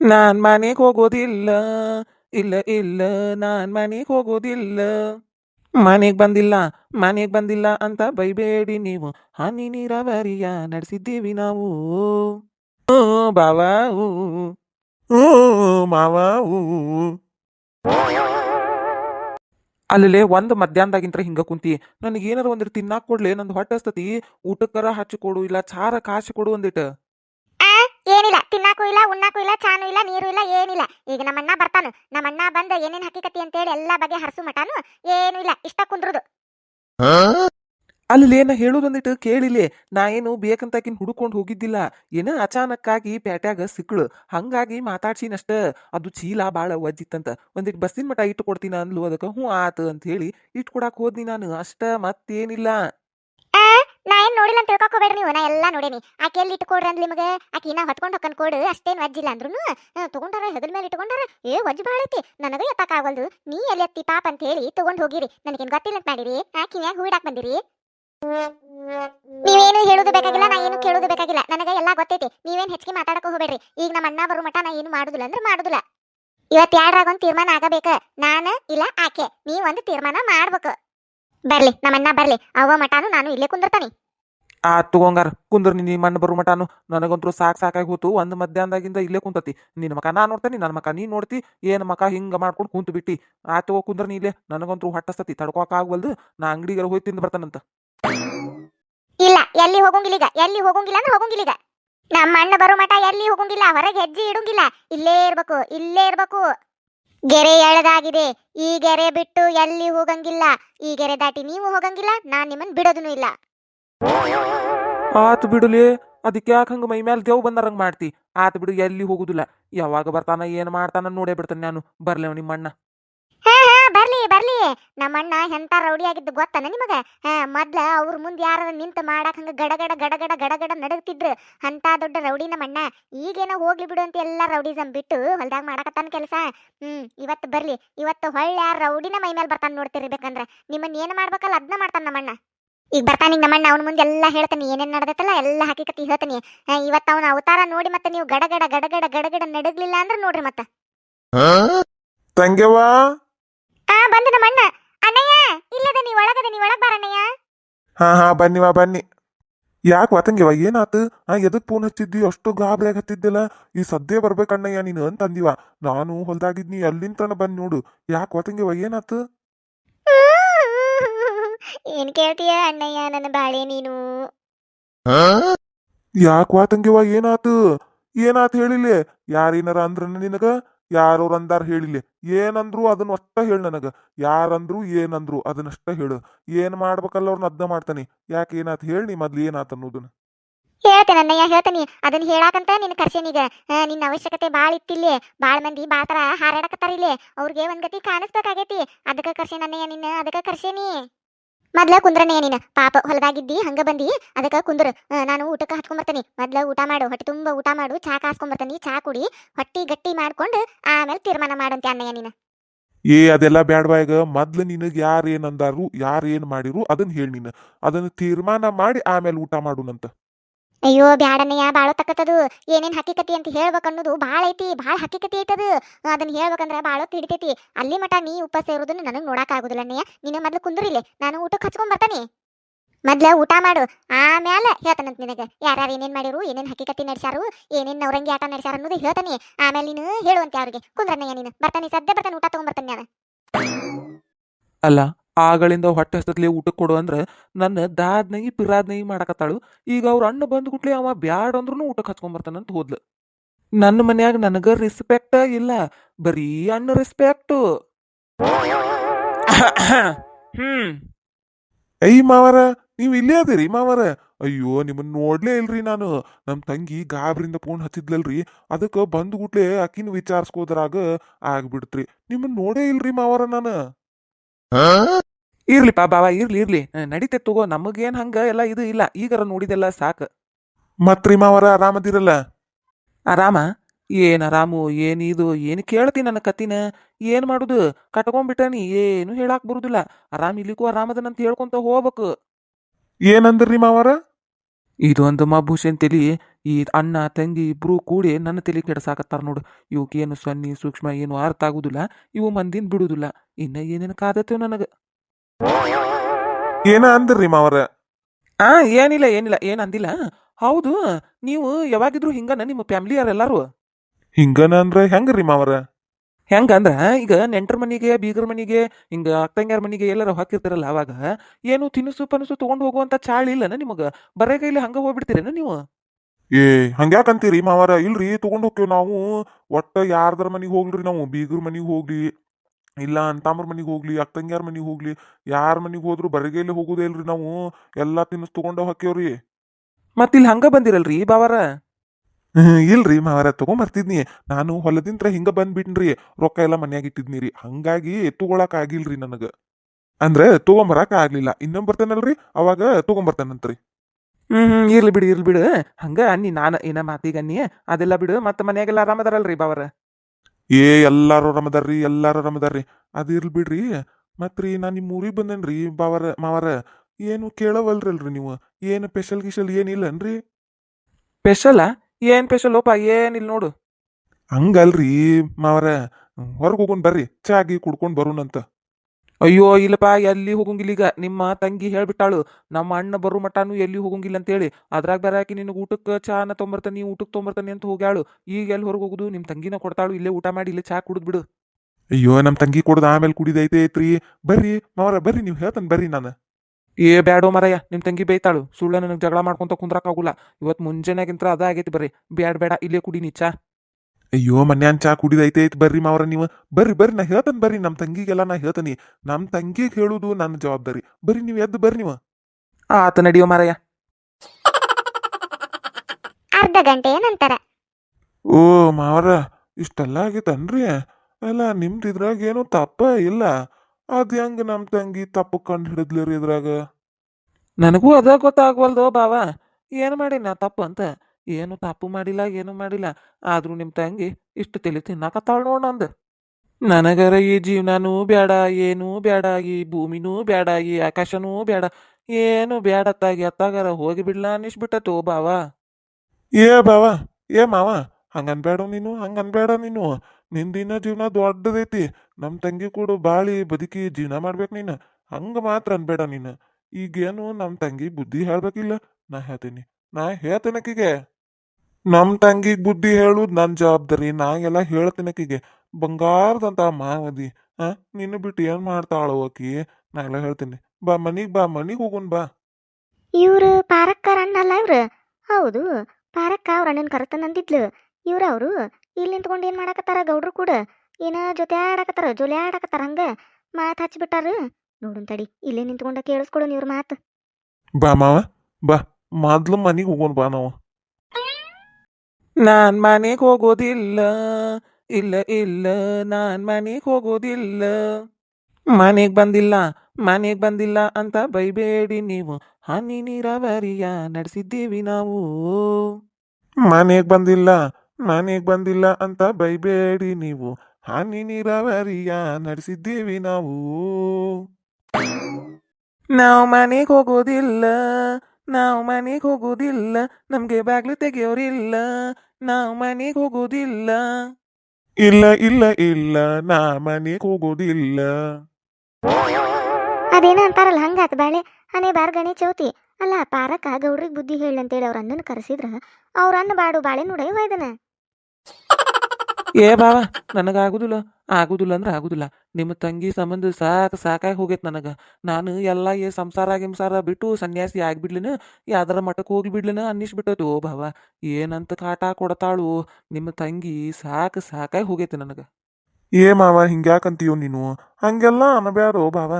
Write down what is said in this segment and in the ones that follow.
ನಾನ್ ಮನೆಗೆ ಹೋಗೋದಿಲ್ಲ ಇಲ್ಲ ಇಲ್ಲ ನಾನ್ ಮನೆಗೆ ಹೋಗೋದಿಲ್ಲ ಮನೆಗೆ ಬಂದಿಲ್ಲ ಮನೆಗೆ ಬಂದಿಲ್ಲ ಅಂತ ಬೈಬೇಡಿ ನೀವು ಹನಿ ನೀರಾವರಿಯ ನಡೆಸಿದ್ದೀವಿ ನಾವು ಓ ಬಾವ ಓ ಮಾವ. ಅಲ್ಲೇ ಒಂದು ಮಧ್ಯಾಹ್ನದಾಗಿಂತ್ರ ಹಿಂಗ ಕುಂತಿ ನನಗೆ ಏನಾರ ಒಂದಿಟ್ಟು ತಿನ್ನಾಕ ಕೊಡ್ಲಿ, ನಂದು ಹೊಟ್ಟೆ ಹಸ್ತತಿ, ಊಟಕ್ಕರ ಹಚ್ಚಿ ಕೊಡು, ಇಲ್ಲ ಚಾರ ಕಾಶಿ ಕೊಡು ಒಂದಿಟ್ಟು ಏನಿಲ್ಲ ತಿನ್ನಾಕು ಇಲ್ಲ ಉಣ್ಣಾಕು ಇಲ್ಲ ಚಾನು ಇಲ್ಲ ನೀರು ಇಲ್ಲ ಏನಿಲ್ಲ. ಈಗ ನಮ್ಮಣ್ಣ ಬರ್ತಾನು. ನಮ್ಮಣ್ಣ ಬಂದ ಏನೇನ್ ಹಕ್ಕಿಕತಿ ಅಂತೇಳಿ ಎಲ್ಲಾ ಬಗೆ ಹರಸು ಮಟಾನು. ಏನು ಇಲ್ಲ ಇಷ್ಟ ಕುಂದ್ರುದು. ಅಲ್ಲಿ ನಾ ಹೇಳೋದೊಂದಿಟ್ಟು ಕೇಳಿಲಿ ನಾ ಏನು ಬೇಕಂತಾಕಿನ್ ಹುಡುಕೊಂಡು ಹೋಗಿದ್ದಿಲ್ಲ. ಏನ ಅಚಾನಕ್ಕಾಗಿ ಪ್ಯಾಟ್ಯಾಗ ಸಿಕ್ಳು. ಹಂಗಾಗಿ ಮಾತಾಡ್ಸಿನಷ್ಟ ಅದು ಚೀಲ ಬಾಳ ಒಜ್ಜಿತ್ತಂತ. ಒಂದಿಟ್ಟು ಬಸ್ಸಿನ ಮಟ ಇಟ್ಟು ಕೊಡ್ತೀನ ಅಂದ್ಲು ಅದಕ್ಕೆ ಹ್ಞೂ ಆತು ಅಂತ ಹೇಳಿ ಇಟ್ಟು ಕೊಡಾಕ್ ಹೋದ್ನಿ ನಾನು. ಅಷ್ಟ ಮತ್ತೇನಿಲ್ಲ. ನಾ ಏನ್ ನೋಡಿಲ್ಲ ಅಂತ ತಿಳ್ಕೊಬೇಡ್ರಿ ನೀವು. ನಾ ಎಲ್ಲ ನೋಡೇನಿ. ಆಕೆ ಎಲ್ಲಿ ಇಟ್ಕೊಡ್ರಿ ಅಂದ್ ನಿಮಗೆ? ಆಕಿ ನಾ ಹೊತ್ಕೊಂಡ್ ಹೊಕ್ಕನ್ ಕೊಡು. ಅಷ್ಟೇನು ವಜ್ಜಿಲ್ಲ ಅಂದ್ರುನು. ಆ, ತಗೊಂಡಾರ ಹೆಗಲ್ ಮೇಲೆ ಇಟ್ಕೊಂಡಾರ. ಏ ವಜ್ಜಿ ಬಾಳ ಐತಿ. ನನಗ ಆಗಲ್ದು. ನೀ ಎಲ್ಲಿ ಎತ್ತಿ ಪಾಪ ಅಂತ ಹೇಳಿ ತಗೊಂಡ್ ಹೋಗಿರಿ. ನನಗೇನ್ ಗೊತ್ತಿಲ್ಲ ಅಂತ ಮಾಡಿರಿ. ಆ ಕಿವ್ಯಾಗ ಹೂಡಾಕ್ ಬಂದಿರಿ. ನೀವೇನು ಹೇಳುದು ಬೇಕಾಗಿಲ್ಲ ನಾ ಏನು ಕೇಳುದು ಬೇಕಾಗಿಲ್ಲ. ನನಗೆ ಎಲ್ಲಾ ಗೊತ್ತೈತಿ. ನೀವೇನ್ ಹೆಚ್ಚಿಗೆ ಮಾತಾಡಕ ಹೋಗ್ಬೇಡ್ರಿ. ಈಗ ನಮ್ಮ ಅಣ್ಣ ಬರೋ ಮಟ ನಾ ಏನು ಮಾಡುದಿಲ್ಲ ಅಂದ್ರೆ ಮಾಡುದಿಲ್ಲ. ಇವತ್ತು ಯಾರಾಗ ಒಂದು ತೀರ್ಮಾನ ಆಗಬೇಕ? ನಾನು ಇಲ್ಲ ಆಕೆ. ನೀವ್ ಒಂದು ತೀರ್ಮಾನ ಮಾಡ್ಬೇಕು. ಬರ್ಲಿ ನಮ್ಮಣ್ಣ ಬರ್ಲಿ. ಅವ ಮಟಾನು ನಾನು ಇಲ್ಲೇ ಕುಂದಿರ್ತಾನೆ. ಆ ತಗೊಂಗಾರ ಕುಂದ್ರ ನೀ ಮಣ್ಣು ಬರು ಮಟಾನು ನನಗಂತೂ ಸಾಕ್ ಸಾಕಾಗಿ ಹೋತು. ಒಂದು ಮಧ್ಯಾಹ್ನದಾಗಿಂದ ಇಲ್ಲೇ ಕುಂತತಿ. ನಿನ್ನ ಮಕ ನಾ ನೋಡ್ತೀನಿ ನನ್ನ ಮಕ ನೀ ನೋಡ್ತಿ. ಏನು ಮಕ ಹಿಂಗ ಮಾಡ್ಕೊಂಡು ಕುಂತು ಬಿಟ್ಟಿ ಆ ತಗೋ ಕುಂದ್ರ ನೀ ಇಲ್ಲೇ. ನನಗಂತೂ ಹೊಟ್ಟಸ್ತತಿ ತಡ್ಕೋಕ್ ಆಗ್ವಲ್ದು. ನಾ ಅಂಗಡಿಗಾರ ಹೋಗಿ ತಿಂದು ಬರ್ತಾನಂತ. ಇಲ್ಲ ಎಲ್ಲಿ ಹೋಗಂಗಿಲ್ಲ ಈಗ. ಎಲ್ಲಿ ಹೋಗಂಗಿಲ್ಲ ಅಂದ್ರೆ ಹೋಗಂಗಿಲ್ಲ ಈಗ. ನಮ್ಮ ಅಣ್ಣ ಬರೋ ಮಠ ಎಲ್ಲಿ ಹೋಗಂಗಿಲ್ಲ ಹೊರಗೆ ಹೆಜ್ಜೆ ಇಡಂಗಿಲ್ಲ. ಇಲ್ಲೇ ಇರ್ಬೇಕು ಇಲ್ಲೇ ಇರ್ಬೇಕು. ಗೆರೆ ಎಳೆದಾಗಿದೆ. ಈ ಗೆರೆ ಬಿಟ್ಟು ಎಲ್ಲಿ ಹೋಗಂಗಿಲ್ಲ. ಈ ಗೆರೆ ದಾಟಿ ನೀವು ಹೋಗಂಗಿಲ್ಲ, ನಾನ್ ನಿಮ್ಮನ್ ಬಿಡೋದನು ಇಲ್ಲ. ಆತು ಬಿಡುಲಿ ಅದಕ್ಕೆ ಯಾಕೆ ಹಂಗ ಮೈ ಮ್ಯಾಲ ದೇವ್ ಬಂದಾರಂಗ್ ಮಾಡ್ತಿ? ಆತು ಬಿಡು, ಎಲ್ಲಿ ಹೋಗುದಿಲ್ಲ. ಯಾವಾಗ ಬರ್ತಾನ, ಏನ್ ಮಾಡ್ತಾನ ನೋಡೇ ಬಿಡ್ತಾನೆ ನಾನು. ಬರ್ಲೇವ್ ನಿಮ್ಮ ಅಣ್ಣ ಹಾ ಹಾ ಬರ್ಲಿ ಬರ್ಲಿ. ನಮ್ಮಣ್ಣ ಎಂತ ರೌಡಿ ಆಗಿದ್ದು ಗೊತ್ತಾನ ನಿಮಗ? ಹಾ, ಮೊದ್ಲ ಅವ್ರ ಮುಂದೆ ಯಾರ ನಿಂತ ಮಾಡಾಕ್ ಹಂಗ ಗಡಗಡ ಗಡಗಡ ಗಡಗಡ ನಡಗ್ತಿದ್ರು. ಅಂತ ದೊಡ್ಡ ರೌಡಿ ನಮ್ಮಣ್ಣ. ಈಗೇನ ಹೋಗ್ಲಿ ಬಿಡು ಅಂತ ಎಲ್ಲ ರೌಡಿಸಮ್ ಬಿಟ್ಟು ಹೊಲ್ದಾಗ ಮಾಡಕತ್ತಾನ ಕೆಲಸ. ಹ್ಮ್, ಇವತ್ತು ಬರ್ಲಿ. ಇವತ್ತು ಹೊಳ್ಳಿ ರೌಡಿನ ಮೈ ಮೇಲೆ ಬರ್ತಾನ ನೋಡ್ತಿರ್ಬೇಕಂದ್ರ ನಿಮ್ಮನ್ನ ಏನ್ ಮಾಡ್ಬೇಕಲ್ಲ ಅದನ್ನ ಮಾಡ್ತಾನ ನಮ್ಮಣ್ಣ. ಈಗ ಬರ್ತಾನೆ ಈಗ ನಮ್ಮಣ್ಣ, ಅವ್ನ ಮುಂದೆ ಎಲ್ಲ ಹೇಳ್ತಾನೆ. ಏನೇನ್ ನಡೆದೈತಲ್ಲ ಎಲ್ಲ ಹಕಿಕತಿ ಹೇಳ್ತಾನೆ. ಇವತ್ತು ಅವನ ಅವತಾರ ನೋಡಿ ಮತ್ತೆ ನೀವು ಗಡಗಡ ಗಡಗಡ ಗಡಗಡ ನಡಗ್ಲಿಲ್ಲ ಅಂದ್ರೆ ನೋಡ್ರಿ ಮತ್ತೆ. ತಂಗೆವಾ ಬಂದ ನಮ್ಮ ಅಣ್ಣ ಅಣ್ಣಯ್ಯ ಇಲ್ಲದ ನೀ ಒಳಗದ ನೀ ಒಳಗ್ ಬಾರಣ್ಣಯ್ಯ. ಹಾ ಹಾ ಬನ್ನಿವಾ ಬನ್ನಿ. ಯಾಕೆ ವತಂಗಿವ? ಏನಾತು? ಆ ಎದಕ್ ಫೋನ್ ಹಚ್ಚಿದ್ದಿ? ಅಷ್ಟು ಗಾಬರಿಯಾಗ ಹತ್ತಿದ್ದಿಲ್ಲ? ಈ ಸದ್ಯ ಬರ್ಬೇಕಣ್ಣಯ್ಯ ನೀನು ಅಂತ ಅಂದಿವ ನಾನು ಹೊಲ್ದಾಗಿದ್ನಿ ಅಲ್ಲಿಂತನ ಬಂದ್ ನೋಡು. ಯಾಕೆ ವತಂಗಿವ? ಏನಾತು? ಏನ್ ಕೇಳ್ತೀಯ ಅಣ್ಣಯ್ಯ ನನ್ನ ಬಾಳೆ ನೀನು? ಯಾಕೆ ವಾತಂಗಿವ? ಏನಾತು? ಏನಾತ್ ಹೇಳಿಲ್ಲ? ಯಾರೇನಾರ ಅಂದ್ರ ನಿನಗ? ಯಾರೋರ್ ಅಂದಾರ ಹೇಳಿಲೆ? ಏನಂದ್ರು ಅದನ್ನ ಅಷ್ಟ ಹೇಳು ನನಗ. ಯಾರಂದ್ರು ಏನಂದ್ರು ಅದನ್ನಷ್ಟ ಹೇಳು. ಏನ್ ಮಾಡ್ಬೇಕಲ್ಲ ಅವ್ರನ್ನ ಅದ್ನ ಮಾಡ್ತಾನೆ. ಯಾಕೆ ಏನಾತ್ ಹೇಳಿ ಮೊದ್ಲು ಏನಾತ್ ಅನ್ನೋದನ್ನ. ಹೇಳ್ತೇನೆ ಅಣ್ಣಯ್ಯ, ಹೇಳ್ತೀನಿ. ಅದನ್ನ ಹೇಳಾಕಂತ ನಿನ್ನ ಕರ್ಸೇನೀಗ ನಿನ್ನ ಅವಶ್ಯಕತೆ ಬಾಳ ಇತ್ತಿಲ್ಲಿ. ಭಾಳ ಮಂದಿ ಭಾಳ ತರ ಹಾರಾಡಕತ್ತಾರ ಇಲ್ಲಿ. ಅವ್ರಿಗೆ ಒಂದ್ ಗತಿ ಕಾಣಿಸ್ಬೇಕಾಗೈತಿ. ಅದಕ್ಕ ಕರ್ಸೇನ ನಿನ್ನ, ಅದಕ್ಕ ಕರ್ಸೇನಿ. ಮೊದ್ಲ ಕುಂದ್ರನೇ ನೀನ. ಪಾಪ, ಹೊಲದಾಗಿದ್ದಿ, ಹಂಗ ಬಂದಿ, ಅದಕ್ಕ ಕುಂದ್ರ. ನಾನು ಊಟಕ್ಕೆ ಹಚ್ಕೊಂಬರ್ತೇನೆ. ಮೊದ್ಲ ಊಟ ಮಾಡು, ಹೊಟ್ಟೆ ತುಂಬಾ ಊಟ ಮಾಡು, ಚಾ ಕಾಸ್ಕೊಂಬರ್ತೀನಿ, ಚಾ ಕುಡಿ, ಹೊಟ್ಟಿ ಗಟ್ಟಿ ಮಾಡ್ಕೊಂಡು ಆಮೇಲೆ ತೀರ್ಮಾನ ಮಾಡಂತೆ ಅಣ್ಣಯ್ಯ ನೀನು. ಏ, ಅದೆಲ್ಲ ಬ್ಯಾಡ್ವಾ ಈಗ ಮೊದ್ಲು ನಿನಗ್ ಯಾರು ಏನ್ ಅಂದಾರು ಯಾರು ಏನ್ ಮಾಡಿರು ಅದನ್ನ ಹೇಳಿ ನೀನು. ಅದನ್ನ ತೀರ್ಮಾನ ಮಾಡಿ ಆಮೇಲೆ ಊಟ ಮಾಡುನಂತ. ಅಯ್ಯೋ, ಬ್ಯಾಡಣ್ಣಯ್ಯ, ಬಾಳ ತಕ್ಕತ್ತದು. ಏನೇನ್ ಹಕ್ಕಿಕತಿ ಅಂತ ಹೇಳ್ಬೇಕು ಅನ್ನೋದು ಬಾಳ ಐತಿ, ಬಾಳ ಹಕ್ಕಿಕತಿ ಐತದು. ಅದನ್ನ ಹೇಳ್ಬೇಕಂದ್ರ ಬಾಳ ಹಿಡಿತೈತಿ ಅಲ್ಲಿ ಮಟ ನೀ ಉಪವಾಸ ಇರೋದನ್ನ ನನಗೆ ನೋಡಕ್ ಆಗುದಿಲ್ಲ ಅಣ್ಣಯ್ಯ ನೀನು ಮೊದ್ಲು ಕುಂದ್ರಿಲೆ ನಾನು ಊಟಕ್ಕೆ ಹಚ್ಕೊಂಡ್ ಬರ್ತಾನೆ. ಮೊದ್ಲ ಊಟ ಮಾಡು. ಆಮೇಲೆ ಹೇಳ್ತಾನಂತ ನಿನಗೆ. ಯಾರ್ಯಾರು ಏನೇನ್ ಮಾಡಿರು ಏನೇನ್ ಹಕ್ಕಿಕತಿ ನಡಸಾರು ಏನೇನ್ ನವರಂಗಿ ಆಟ ನಡ್ಸ್ಯಾರ ಅನ್ನೋದು ಹೇಳ್ತಾನೆ. ಆಮೇಲೆ ನೀನು ಹೇಳುವಂತೆ ಅವ್ರಿಗೆ ಕುಂದ್ರಣ್ಣಯ್ಯ ನೀನು. ಬರ್ತಾನೆ, ಸದ್ಯ ಬರ್ತಾನೆ, ಊಟ ತೊಗೊಂಡ್ಬರ್ತಾನೆ ನಾನು. ಅಲ್ಲ ಆಗಳಿಂದ ಹೊಟ್ಟೆ ಹಸ್ತತ್ಲೆ ಊಟಕ್ಕೆ ಕೊಡು ಅಂದ್ರೆ ನನ್ನ ದಾದ್ನಗಿ ಪಿರಾದ್ನಗಿ ಮಾಡಕತ್ತಾಳು. ಈಗ ಅವ್ರ ಅಣ್ಣ ಬಂದ್ ಗುಟ್ಲೆ ಅವ ಬ್ಯಾಡ್ ಅಂದ್ರೂ ಊಟಕ್ಕೆ ಹಚ್ಕೊಂಬರ್ತಾನಂತ ಹೋದ್ಲು. ನನ್ನ ಮನ್ಯಾಗ ನನಗ ರೆಸ್ಪೆಕ್ಟ್ ಇಲ್ಲ. ಬರೀ ಅಣ್ಣ ರೆಸ್ಪೆಕ್ಟು ಹ್ಮ್. ಐ ಮಾವರ ನೀವ್ ಇಲ್ಲೇ ಅದಿರಿ ಮಾವರ. ಅಯ್ಯೋ ನಿಮ್ಮನ್ನ ನೋಡ್ಲೇ ಇಲ್ರಿ ನಾನು. ನಮ್ಮ ತಂಗಿ ಗಾಬ್ರಿಂದ ಫೋನ್ ಹಚ್ಚಿದ್ಲಲ್ರಿ. ಅದಕ್ಕೆ ಬಂದ್ ಗುಟ್ಲೇ ಆಕಿನ ವಿಚಾರಿಸ್ಕೋದ್ರಾಗ ಆಗ್ಬಿಡ್ತ್ರಿ. ನಿಮ್ಮನ್ನ ನೋಡೇ ಇಲ್ರಿ ಮಾವರ ನಾನು. ಇರ್ಲಿಪ್ಪ ಬಾವ ಇರ್ಲಿ ಇರ್ಲಿ. ನಡೀತೆ ತಗೋ ನಮಗೇನ್ ಹಂಗ ಎಲ್ಲ ಇದು ಇಲ್ಲ. ಈಗರ ನೋಡಿದೆಲ್ಲ ಸಾಕು. ಮತ್ರಿ ಮಾವರ ಆರಾಮದಿರಲ್ಲ ಆರಾಮ? ಏನು ಆರಾಮು ಏನ್ ಇದು ಏನು ಕೇಳ್ತಿ ನನ್ನ ಕತ್ತಿನ? ಏನ್ ಮಾಡುದು? ಕಟ್ಕೊಂಡ್ಬಿಟ್ಟನಿ ಏನು ಹೇಳಾಕ್ ಬರುದಿಲ್ಲ. ಆರಾಮ್ ಇಲ್ಲಿಗೂ ಆರಾಮದನಂತ ಹೇಳ್ಕೊಂತ ಹೋಗ್ಬೇಕು. ಏನಂದ್ರಿ ಮಾವರ? ಇದೊಂದು ಮಬ್ಬುಷನ್ ತಲಿ. ಈ ಅಣ್ಣ ತಂಗಿ ಇಬ್ರು ಕೂಡಿ ನನ್ನ ತಲೆ ಕೆಡಸಾಕತ್ತಾರ ನೋಡು. ಇವಕ್ಕೇನು ಸನ್ನಿ ಸೂಕ್ಷ್ಮ ಏನು ಅರ್ಥ ಆಗುದಿಲ್ಲ. ಇವು ಮಂದಿನ ಬಿಡುದಿಲ್ಲ. ಇನ್ನ ಏನೇನು ಕಾದತ್ತೇವ್ ನನಗ? ಏನ ಅಂದ್ರಿ ಮಾವರ? ಆ ಏನಿಲ್ಲ ಏನಿಲ್ಲ ಏನ್ ಅಂದಿಲ್ಲ. ಹೌದು ನೀವು ಯಾವಾಗಿದ್ರು ಹಿಂಗನ ನಿಮ್ಮ ಫ್ಯಾಮಿಲಿ ಎಲ್ಲಾರು ಹಿಂಗನ ಅಂದ್ರ ಹೆಂಗ್ರಿ ಮಾವರ? ಹೆಂಗಂದ್ರ ಈಗ ನೆಂಟರ ಮನಿಗೆ ಬೀಗರ ಮನಿಗೆ ಹಿಂಗ ಅಕ್ಕಂಗ್ಯಾರ ಮನಿಗೆ ಎಲ್ಲಾರ ಹಾಕಿರ್ತಾರಲ್ಲ ಅವಾಗ ಏನು ತಿನಿಸು ಪನಸು ತಗೊಂಡ್ ಹೋಗುವಂತ ಚಾಳಿ ಇಲ್ಲನ ನಿಮಗ? ಬರೇ ಕೈಲಿ ಹಂಗ ಹೋಗ್ಬಿಡ್ತೀರೇನ ನೀವು? ಏ ಹಂಗ್ಯಾಕಂತೀರಿ ಮಾವರ? ಇಲ್ರಿ ತಗೊಂಡ್ ಹೋಗ್ತೇವ್ ನಾವು. ಒಟ್ಟ ಯಾರದರ ಮನಿಗ್ ಹೋಗ್ಲಿ ನಾವು ಬೀಗರ್ ಮನಿಗ್ ಹೋಗ್ಲಿ. ಇಲ್ಲ ಅಂತಾಮ್ರ ಮನೆಗೆ ಹೋಗ್ಲಿ ಅಕ್ಕಂಗ್ಯಾರ ಮನೆಗೆ ಹೋಗ್ಲಿ ಯಾರ ಮನಿಗ್ ಹೋದ್ರು ಬರಿಗೈಲಿ ಹೋಗುದೇ ಇಲ್ರಿ ನಾವು ಎಲ್ಲಾ ತಿನ್ನಿಸ್ ತಗೊಂಡ ಹೊಕ್ಕೇವ್ರಿ ಮತ್ತೆ ಇಲ್ಲಿ ಹಂಗ ಬಂದಿರಲ್ರಿ ಬಾವಾರ? ಹ್ಮ್, ಇಲ್ರಿ ಮಾವರ ತಗೊಂಬರ್ತಿದ್ನಿ ನಾನು ಹೊಲದಿಂತ್ರ ಹಿಂಗ ಬಂದ್ಬಿಟ್ನ್ರಿ ರೊಕ್ಕ ಎಲ್ಲ ಮನ್ಯಾಗ ಇಟ್ಟಿದ್ನಿ ರೀ. ಹಂಗಾಗಿ ತಗೊಳಕ್ ಆಗಿಲ್ರಿ ನನಗ. ಅಂದ್ರೆ ತಗೊಂಬರಾಕ ಆಗ್ಲಿಲ್ಲ. ಇನ್ನೊಂದ್ ಬರ್ತೇನಲ್ರಿ? ಅವಾಗ ತಗೊಂಬರ್ತೇನಂತ್ರಿ. ಹ್ಮ್ ಹ್ಮ್ ಇರ್ಲಿ ಬಿಡು ಇರ್ಲಿ ಬಿಡು. ಹಂಗ ಅನ್ನಿ ನಾನು ಏನ ಮಾತಿಗೆ ಅನ್ನಿ ಅದೆಲ್ಲ ಬಿಡು. ಮತ್ತ ಮನ್ಯಾಗೆಲ್ಲ ಆರಾಮದಾರಲ್ರಿ ಬಾವರ? ಏ ಎಲ್ಲಾರು ರಮದಾರ್ರಿ ಎಲ್ಲಾರು ರಮದಾರ್ರಿ ಅದಿರ್ಲಿ ಬಿಡ್ರಿ. ಮತ್ರಿ ನಾನು ನಿಮ್ಮ ಊರಿಗೆ ಬಂದೇನ್ರಿ ಬಾವರ ಮಾವರ. ಏನು ಕೇಳವಲ್ರಲ್ರಿ ನೀವು. ಏನು ಸ್ಪೆಷಲ್ ಗಿಶಲ್ ಏನಿಲ್ಲನ್ರಿ ಸ್ಪೆಷಲಾ? ಏನ್ ಸ್ಪೆಷಲ್ ಓಪ? ಏನಿಲ್ಲ ನೋಡು. ಹಂಗಲ್ರಿ ಮಾವರ. ಹೊರಗೆ ಹೋಗೋನ್ ಬರ್ರಿ. ಚಾಗಿ ಕುಡ್ಕೊಂಡು ಬರೋಣಂತ. ಅಯ್ಯೋ ಇಲ್ಲಪ್ಪ ಎಲ್ಲಿ ಹೋಗಂಗಿಲ್ಲ ಈಗ. ನಿಮ್ಮ ತಂಗಿ ಹೇಳ್ಬಿಟ್ಟಾಳು ನಮ್ಮ ಅಣ್ಣ ಬರೋ ಮಟಾನು ಎಲ್ಲಿ ಹೋಗಂಗಿಲ್ಲ ಅಂತೇಳಿ. ಅದ್ರಾಗ ಬೇರೆ ಹಾಕಿ ನಿನಗೆ ಊಟಕ್ಕೆ ಚಾನ ತೊಂಬರ್ತಾನೆ ಊಟಕ್ಕೆ ತೊಂಬರ್ತಾನೆ ಅಂತ ಹೋಗ್ಯಾಳು. ಈಗ ಎಲ್ಲಿ ಹೊರಗೆ ಹೋಗುದು? ನಿಮ್ಮ ತಂಗಿನ ಕೊಡ್ತಾಳು ಇಲ್ಲೇ ಊಟ ಮಾಡಿ ಇಲ್ಲೇ ಚಹಾ ಕುಡಿದ್ ಬಿಡು. ಅಯ್ಯೋ ನಮ್ಮ ತಂಗಿ ಕೊಡ್ದ ಆಮೇಲೆ ಕುಡಿದೈತೆ ಐತ್ರಿ. ಬರ್ರಿ ಮಾವರ ಬರ್ರಿ ನೀವು ಹೇಳ್ತಾನೆ ಬರ್ರಿ ನಾನು. ಏ ಬ್ಯಾಡೋ ಮರಯ್ಯ ನಿಮ್ಮ ತಂಗಿ ಬೈತಾಳು. ಸುಳ್ಳ ನನಗೆ ಜಗಳ ಮಾಡ್ಕೊಂತ ಕುಂದ್ರಕ್ಕಾಗುಲ್ಲ. ಇವತ್ತು ಮುಂಜಾನೆಗಿಂತ ಅದ ಆಗೈತಿ ಬರ್ರಿ. ಬ್ಯಾಡ ಬೇಡ ಇಲ್ಲೇ ಕುಡಿ ನೀ ಚಾ. ಅಯ್ಯೋ ಮನ್ಯಾನ್ ಚಾ ಕುಡಿದೈತೆ ಐತೆ ಬರ್ರಿ ಮಾವ್ರ ನೀವು. ಬರ್ರಿ ಬರ್ರಿ ನಾ ಹೇಳ್ತೇನೆ ಬರ್ರಿ ನಮ್ಮ ತಂಗಿಗೆಲ್ಲ ನಾ ಹೇಳ್ತೀನಿ. ನಮ್ಮ ತಂಗಿಗೆ ಹೇಳುದು ನನ್ನ ಜವಾಬ್ದಾರಿ. ಬರ್ರಿ ನೀವು ಎದ್ದು ಬರ್ರಿ ನೀವು. ಆತ ನಡಿಯೋ ಮಾರಯ್ಯ. ಅರ್ಧ ಗಂಟೆ ನಂತರ. ಓ ಮಾವರ ಇಷ್ಟೆಲ್ಲ ಆಗೈತನ್ರಿ? ಅಲ್ಲ ನಿಮ್ದು ಇದ್ರಾಗ ಏನು ತಪ್ಪ ಇಲ್ಲ. ಅದು ಹೆಂಗ ನಮ್ಮ ತಂಗಿ ತಪ್ಪು ಕಂಡು ಹಿಡಿದ್ಲಿರಿ ಇದ್ರಾಗ? ನನಗೂ ಅದ ಗೊತ್ತಾಗ್ವಲ್ದೋ ಬಾವ. ಏನು ಮಾಡಿ ನಾ ತಪ್ಪು ಅಂತ ಏನು ತಪ್ಪು ಮಾಡಿಲ್ಲ, ಏನು ಮಾಡಿಲ್ಲ, ಆದ್ರೂ ನಿಮ್ಮ ತಂಗಿ ಇಷ್ಟು ತಲೆ ತಿನ್ನಾಕತ್ತಾಳ ನೋಡ್ ನಂದು. ನನಗರ ಈ ಜೀವನನೂ ಬೇಡ ಏನೂ ಬೇಡ ಈ ಭೂಮಿನೂ ಬೇಡ ಈ ಆಕಾಶನೂ ಬೇಡ ಏನು ಬೇಡತ್ತಾಗಿ ಅತ್ತಾಗರ ಹೋಗಿ ಬಿಡ್ಲಾ ಅನ್ನಿಸ್ಬಿಟ್ಟತು ಬಾವ ಏ ಬಾವ ಏ ಮಾವ ಹಂಗನ್ಬೇಡ ನೀನು ಹಂಗನ್ಬೇಡ ನೀನು. ನಿಂದಿನ ಜೀವನ ದೊಡ್ಡದೈತಿ. ನಮ್ಮ ತಂಗಿ ಕೂಡ ಬಾಳಿ ಬದುಕಿ ಜೀವನ ಮಾಡ್ಬೇಕು ನೀನು. ಹಂಗ ಮಾತ್ರ ಅನ್ಬೇಡ ನೀನು. ಈಗೇನು ನಮ್ಮ ತಂಗಿ ಬುದ್ಧಿ ಹೇಳ್ಬೇಕಿಲ್ಲ. ನಾ ಹೇಳ್ತೀನಿ, ನಾ ಹೇಳ್ತೇನಕಿಗೆ ನಮ್ ತಂಗಿಗ್ ಬುದ್ಧಿ ಹೇಳುದ್ ನನ್ ಜವಾಬ್ದಾರಿ. ನಾ ಎಲ್ಲ ಹೇಳ್ತೇನಕಿಗೆ ಬಂಗಾರದಂತ ಮಾವದಿ ಆ ನಿನ್ನ ಬಿಟ್ಟು ಏನ್ ಮಾಡ್ತಾಳು ಆಕಿ? ನಾ ಎಲ್ಲ ಹೇಳ್ತೀನಿ ಬಾ ಮನಿಗ್ ಬಾ ಮನಿಗ್ ಹೋಗುನ್ ಬಾ. ಇವ್ರು ಪಾರಕ್ಕರ ಅಣ್ಣಲ್ಲ ಇವ್ರು? ಹೌದು ಪಾರಕ್ಕ ಅವ್ರ ಅಣ್ಣನ ಕರೆತಂದಿದ್ಲು ಇವ್ರ ಅವರು ಇಲ್ಲಿ ನಿಂತ್ಕೊಂಡು ಏನ್ ಮಾಡಾಕತ್ತಾರ ಗೌಡ್ರು ಕೂಡ? ಏನ ಜೊತೆ ಆಡಾಕತ್ತಾರ ಜೊಲೆ ಆಡಾಕತ್ತಾರ ಹಂಗ? ಮಾತು ಹಚ್ಚಿಬಿಟ್ಟಾರ ನೋಡುನ್ ತಡಿ ಇಲ್ಲೇ ನಿಂತ್ಕೊಂಡ ಕೇಳಿಸ್ಕೊಡೋನ್ ಇವ್ರ ಮಾತು. ಬಾ ಮಾವ ಬಾ ಮೊದ್ಲು ಮನಿಗ್ ಹೋಗೋಣ ಬಾ ನಾವು. ನಾನ್ ಮನೆಗೆ ಹೋಗೋದಿಲ್ಲ, ಇಲ್ಲ ಇಲ್ಲ, ನಾನ್ ಮನೆಗೆ ಹೋಗೋದಿಲ್ಲ. ಮನೆಗೆ ಬಂದಿಲ್ಲ ಮನೆಗೆ ಬಂದಿಲ್ಲ ಅಂತ ಬೈಬೇಡಿ ನೀವು. ಹನಿ ನೀರಾವರಿಯ ನಡೆಸಿದ್ದೀವಿ ನಾವು. ಮನೆಗ್ ಬಂದಿಲ್ಲ ಮನೆಗ್ ಬಂದಿಲ್ಲ ಅಂತ ಬೈಬೇಡಿ ನೀವು. ಹನಿ ನೀರಾವರಿಯ ನಡೆಸಿದ್ದೀವಿ ನಾವು. ನಾವು ಮನೆಗೆ ಹೋಗೋದಿಲ್ಲ, ನಾವು ಮನೆಗೆ ಹೋಗೋದಿಲ್ಲ, ನಮ್ಗೆ ಬಾಗ್ಲು ತೆಗಿಯೋರಿಲ್ಲ. ನಾವು ಮನೆಗೆ ಹೋಗೋದಿಲ್ಲ ಇಲ್ಲ ಇಲ್ಲ ಇಲ್ಲ ನಾ ಮನೆಗೆ ಹೋಗೋದಿಲ್ಲ ಅದೇನ ಅಂತಾರಲ್ಲ ಹಂಗಾತ ಬಾಳೆ. ಅನೇ ಬಾರ್ ಗಣೇ ಚೌತಿ. ಅಲ್ಲ ಪಾರಕ ಗೌಡ್ರಿಗೆ ಬುದ್ಧಿ ಹೇಳಿ ಅಂತೇಳಿ ಅವ್ರ ಅಣ್ಣನ ಕರೆಸಿದ್ರ ಅವ್ರ ಅಣ್ಣ ಬಾಡು ಬಾಳೆ ನೋಡೇ ಇದನ್ನ ಏ ಬಾವ ನನಗಾಗುದಿಲ್ಲ ಆಗುದಿಲ್ಲ ಅಂದ್ರೆ ಆಗುದಿಲ್ಲ. ನಿಮ್ಮ ತಂಗಿ ಸಂಬಂಧ ಸಾಕು ಸಾಕಾಗಿ ಹೋಗೈತೆ ನನಗೆ. ನಾನು ಎಲ್ಲ ಏ ಸಂಸಾರ ಗಿಂಸಾರ ಬಿಟ್ಟು ಸನ್ಯಾಸಿ ಆಗಿಬಿಡ್ಲಿನ ಯಾವ್ದಾರ ಮಠಕ್ಕೆ ಹೋಗಿಬಿಡ್ಲಿನ ಅನ್ನಿಸ್ಬಿಟ್ಟದು ಓ ಭಾವ. ಏನಂತ ಕಾಟ ಕೊಡ್ತಾಳು, ನಿಮ್ಮ ತಂಗಿ ಸಾಕು ಸಾಕಾಗಿ ಹೋಗೈತೆ ನನಗೆ. ಏ ಮಾವ, ಹಿಂಗ್ಯಾಕಂತೀಯೋ ನೀನು? ಹಂಗೆಲ್ಲ ಅನ್ಬ್ಯಾಡೋ ಭಾವ.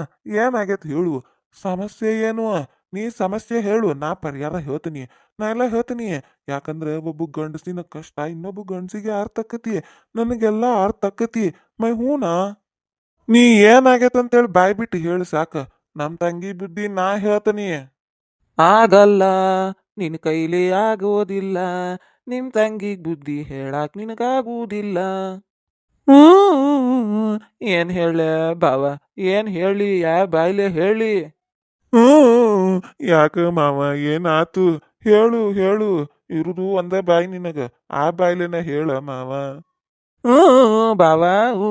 ಏನಾಗೈತೆ ಹೇಳು? ಸಮಸ್ಯೆ ಏನು? ನೀ ಸಮಸ್ಯೆ ಹೇಳು, ನಾ ಪರಿಹಾರ ಹೇಳ್ತೀನಿ. ನಾ ಎಲ್ಲ ಹೇಳ್ತೀನಿ. ಯಾಕಂದ್ರೆ ಒಬ್ಬ ಗಂಡಸಿನ ಕಷ್ಟ ಇನ್ನೊಬ್ಬ ಗಂಡಸಿಗೆ ಅರ್ಥ ಆಕತಿ ನನಗೆಲ್ಲ ಅರ್ಥ ಆಕತಿ ಮೈ ಹೂನಾ? ನೀ ಏನಾಗೈತಂತೇಳಿ ಬಾಯ್ ಬಿಟ್ಟು ಹೇಳು ಸಾಕ. ನಮ್ ತಂಗಿ ಬುದ್ಧಿ ನಾ ಹೇಳ್ತೀನಿ. ಆಗಲ್ಲ ನಿನ್ನ ಕೈಲಿ ಆಗೋದಿಲ್ಲ ನಿಮ್ಮ ತಂಗಿ ಬುದ್ಧಿ ಹೇಳಾಕ್ ನಿನಗಾಗುವುದಿಲ್ಲ ಏನ್ ಹೇಳ ಬಾವ ಏನ್ ಹೇಳಿ ಯಾ ಬಾಯ್ಲೆ ಹೇಳಿ. ಹ್ಮ್ ಯಾಕ ಮಾವ ಏನಾತು? ಹೇಳು ಹೇಳು ಇರುದು ಒಂದ ಬಾಯಿ ನಿನಗ ಆ ಬಾಯ್ಲೆನ ಹೇಳ ಮಾವ. ಹ್ಮ್ ಬಾವಾ ಹ್ಞೂ